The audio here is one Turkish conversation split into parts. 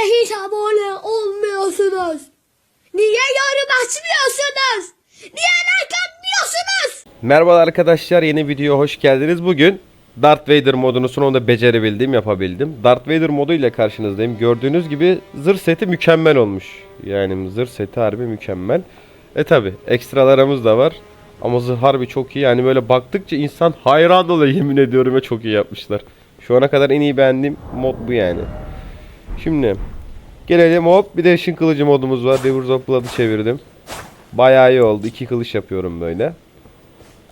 Niye hiç abone olmuyorsunuz? Niye yorum açmıyorsunuz? Niye like atmıyorsunuz? Merhaba arkadaşlar yeni videoya hoş geldiniz. Bugün Darth Vader modunu sonunda becerebildim, yapabildim. Darth Vader modu ile karşınızdayım. Gördüğünüz gibi zırh seti mükemmel olmuş. Yani zırh seti harbi mükemmel. E tabi ekstralarımız da var. Ama zırh harbi çok iyi. Yani böyle baktıkça insan hayran oluyor yemin ediyorum ve çok iyi yapmışlar. Şu ana kadar en iyi beğendiğim mod bu yani. Şimdi gelelim hop bir de ışın kılıcı modumuz var. Of Blood'ı çevirdim. Bayağı iyi oldu. İki kılıç yapıyorum böyle.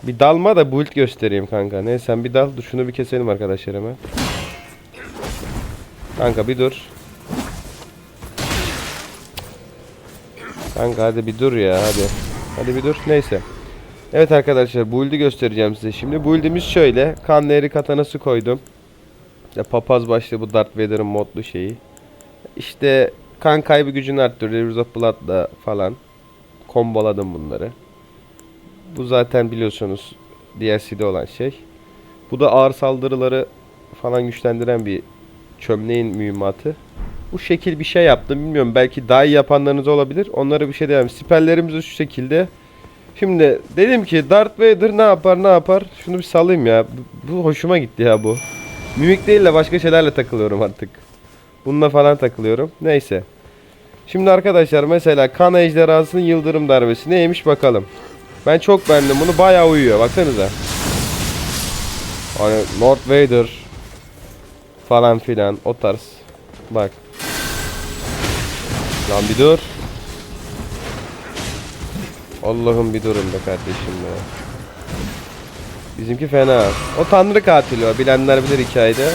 Bir dalma da build göstereyim kanka. Ne sen bir dal. Dur şunu bir keselim arkadaşlar hemen. Kanka bir dur. Kanka hadi bir dur ya hadi. Hadi bir dur. Neyse. Evet arkadaşlar build'i göstereceğim size. Şimdi build'imiz şöyle. Kan katanası koydum. İşte papaz başlı bu Darth Vader'ın modlu şeyi. İşte kan kaybı gücünü arttırıyor. Rivers of Blood'la falan. Komboladım bunları. Bu zaten biliyorsunuz DLC'de olan şey. Bu da ağır saldırıları falan güçlendiren bir çömleğin mühimmatı. Bu şekil bir şey yaptım. Bilmiyorum belki daha iyi yapanlarınız olabilir. Onlara bir şey diyemem. Siperlerimiz şu şekilde. Şimdi dedim ki Darth Vader ne yapar ne yapar. Şunu bir salayım ya. Bu, bu hoşuma gitti ya bu. Mimik değil de başka şeylerle takılıyorum artık. Bununla falan takılıyorum. Neyse. Şimdi arkadaşlar mesela kan ejderhasının yıldırım darbesi neymiş bakalım. Ben çok beğendim bunu bayağı uyuyor baksanıza. Hani Lord Vader falan filan o tarz. Bak. Lan bir dur. Allah'ım bir durun be kardeşim ya. Bizimki fena. O tanrı katili o. Bilenler bilir hikayede.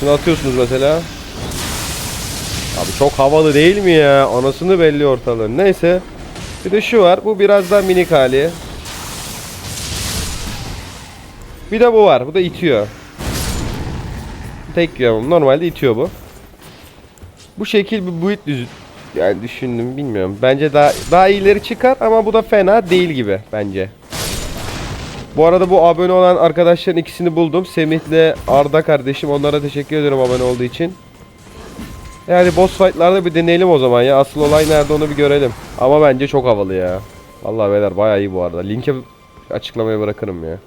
Şunu atıyorsunuz mesela. Abi çok havalı değil mi ya? Anasını belli ortalığın. Neyse. Bir de şu var. Bu biraz daha minik hali. Bir de bu var. Bu da itiyor. Tek yiyor. Normalde itiyor bu. Bu şekil bir build düz yani düşündüm bilmiyorum. Bence daha daha iyileri çıkar ama bu da fena değil gibi bence. Bu arada bu abone olan arkadaşların ikisini buldum. Semih'le Arda kardeşim. Onlara teşekkür ederim abone olduğu için. Yani boss fight'larda bir deneyelim o zaman ya. Asıl olay nerede onu bir görelim. Ama bence çok havalı ya. Vallahi beyler bayağı iyi bu arada. Linki açıklamaya bırakırım ya.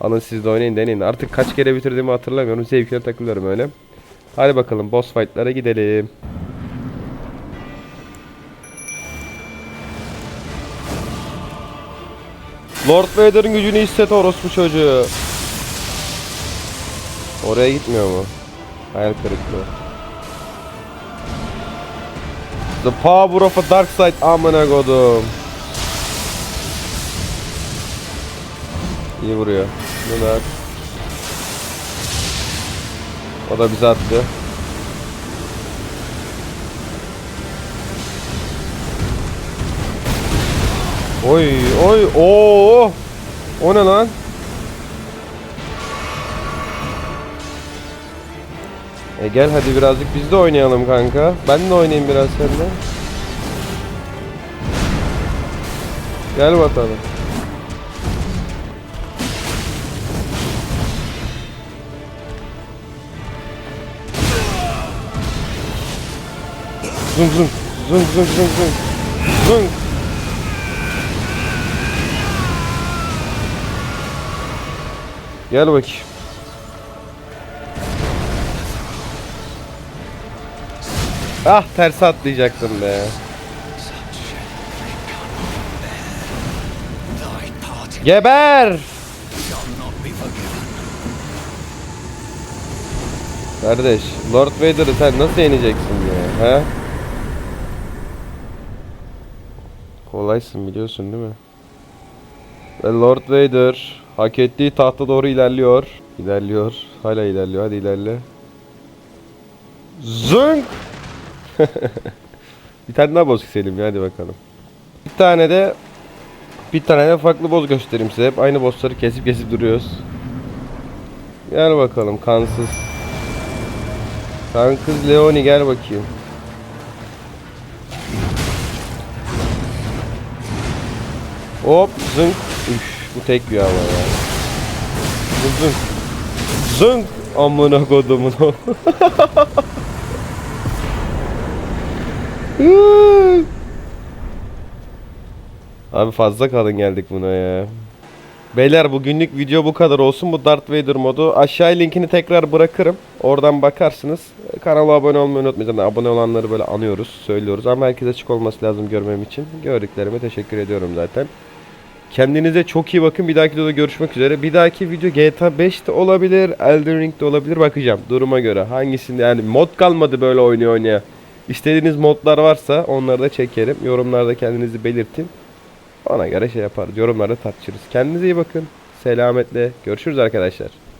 Alın siz de oynayın deneyin. Artık kaç kere bitirdiğimi hatırlamıyorum. Zevkine takılıyorum öyle. Hadi bakalım boss fight'lara gidelim. Lord Vader'ın gücünü hisset orospu çocuğu. Oraya gitmiyor mu? Hayal kırıklığı. The power of a dark side amına kodum. İyi vuruyor. At. O da bize attı. Oy oy oo. O ne lan? E gel hadi birazcık biz de oynayalım kanka. Ben de oynayayım biraz seninle. Gel bakalım. Zung zung zung zung zung zung zung. Gel bakayım. Ah ters atlayacaktım be. Geber! Kardeş, Lord Vader'ı sen nasıl yeneceksin ya? He? Kolaysın biliyorsun değil mi? Ve Lord Vader hak ettiği tahta doğru ilerliyor. İlerliyor. Hala ilerliyor. Hadi ilerle. Zınk! bir tane daha boss keselim ya hadi bakalım. Bir tane de bir tane de farklı boss göstereyim size. Hep aynı bossları kesip kesip duruyoruz. Gel bakalım kansız. Kankız Leoni gel bakayım. Hop zınk. Üf, bu tek bir hava ya. Zınk. Zınk. Amına kodumun. Abi fazla kalın geldik buna ya. Beyler bugünlük video bu kadar olsun. Bu Darth Vader modu. Aşağıya linkini tekrar bırakırım. Oradan bakarsınız. Kanala abone olmayı unutmayın. Abone olanları böyle anıyoruz, söylüyoruz. Ama herkese açık olması lazım görmem için. Gördüklerime teşekkür ediyorum zaten. Kendinize çok iyi bakın. Bir dahaki videoda görüşmek üzere. Bir dahaki video GTA 5'te olabilir, Elden Ring'de olabilir. Bakacağım duruma göre. Hangisinde yani mod kalmadı böyle oynuyor oynaya. İstediğiniz modlar varsa onları da çekerim. Yorumlarda kendinizi belirtin. Ona göre şey yaparız. Yorumlarda tartışırız. Kendinize iyi bakın. Selametle. Görüşürüz arkadaşlar.